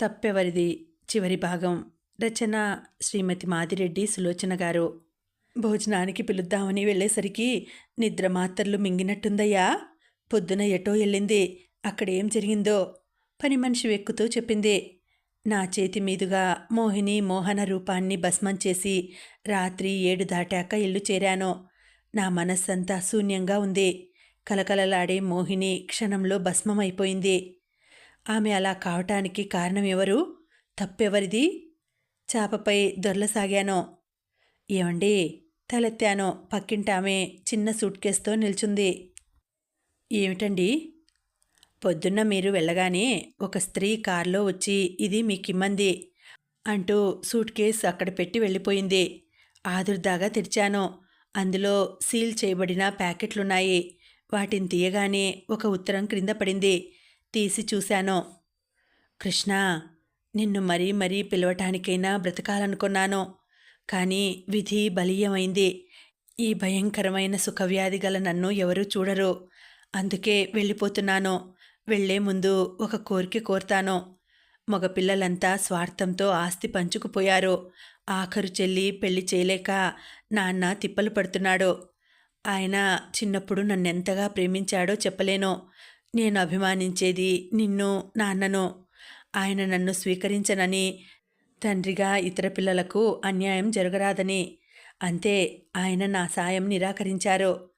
తప్పెవరిది? చివరి భాగం. రచన శ్రీమతి మాదిరెడ్డి సులోచన గారు. భోజనానికి పిలుద్దామని వెళ్ళేసరికి నిద్ర మాత్రలు మింగినట్టుందయ్యా. పొద్దున ఎటో వెళ్ళింది. అక్కడేం జరిగిందో? పని మనిషి వెక్కుతూ చెప్పింది. నా చేతి మీదుగా మోహిని మోహన రూపాన్ని భస్మం చేసి రాత్రి ఏడు దాటాక ఇల్లు చేరాను. నా మనస్సంతా శూన్యంగా ఉంది. కలకలలాడే మోహిని క్షణంలో భస్మమైపోయింది. ఆమె అలా కావటానికి కారణం ఎవరు తప్పెవరిది? చాపపై దొర్లసాగాను ఏమండి తలెత్తాను? పక్కింటామె చిన్న సూట్ కేసుతో నిల్చుంది. ఏమిటండి? పొద్దున్న మీరు వెళ్ళగానే ఒక స్త్రీ కారులో వచ్చి ఇది మీకిమ్మంది అంటూ సూట్ కేస్ అక్కడ పెట్టి వెళ్ళిపోయింది. ఆదుర్దాగా తెరిచాను. అందులో సీల్ చేయబడిన ప్యాకెట్లున్నాయి. వాటిని తీయగానే ఒక ఉత్తరం క్రింద పడింది. తీసి చూశాను. కృష్ణ నిన్ను మరీ మరీ పిలవటానికైనా బ్రతకాలనుకున్నాను. కానీ విధి బలీయమైంది. ఈ భయంకరమైన సుఖవ్యాధి గల నన్ను ఎవరూ చూడరు. అందుకే వెళ్ళిపోతున్నాను. వెళ్ళే ముందు ఒక కోరిక కోరుతాను. మగపిల్లలంతా స్వార్థంతో ఆస్తి పంచుకుపోయారు. ఆఖరు చెల్లి పెళ్ళి చేయలేక నాన్న తిప్పలు పడుతున్నాడు. ఆయన చిన్నప్పుడు నన్నెంతగా ప్రేమించాడో చెప్పలేను. నేను అభిమానించేది నిన్ను నాన్నను. ఆయన నన్ను స్వీకరించనని తండ్రిగా ఇతర పిల్లలకు అన్యాయం జరగరాదని. అంతే ఆయన నా సాయం నిరాకరించారు.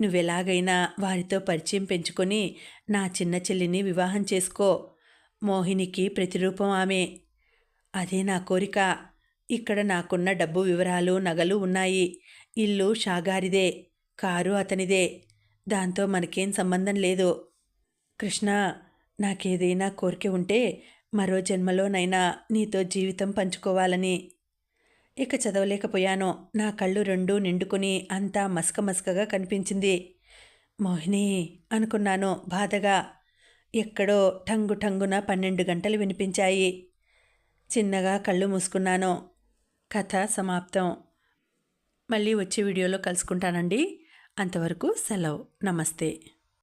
నువ్వెలాగైనా వారితో పరిచయం పెంచుకొని నా చిన్న చెల్లిని వివాహం చేసుకో. మోహినికి ప్రతిరూపం ఆమె. అదే నా కోరిక. ఇక్కడ నాకున్న డబ్బు వివరాలు నగలు ఉన్నాయి. ఇల్లు షాగారిదే కారు అతనిదే. దాంతో మనకేం సంబంధం లేదు. కృష్ణ నాకేదైనా కోరిక ఉంటే మరో జన్మలోనైనా నీతో జీవితం పంచుకోవాలని. ఇక చదవలేకపోయాను. నా కళ్ళు రెండూ నిండుకుని అంతా మసక మసకగా కనిపించింది. మోహిని అనుకున్నాను బాధగా. ఎక్కడో టంగు టంగున పన్నెండు గంటలు వినిపించాయి. చిన్నగా కళ్ళు మూసుకున్నాను. కథ సమాప్తం. మళ్ళీ వచ్చే వీడియోలో కలుసుకుంటానండి. అంతవరకు సెలవు. నమస్తే.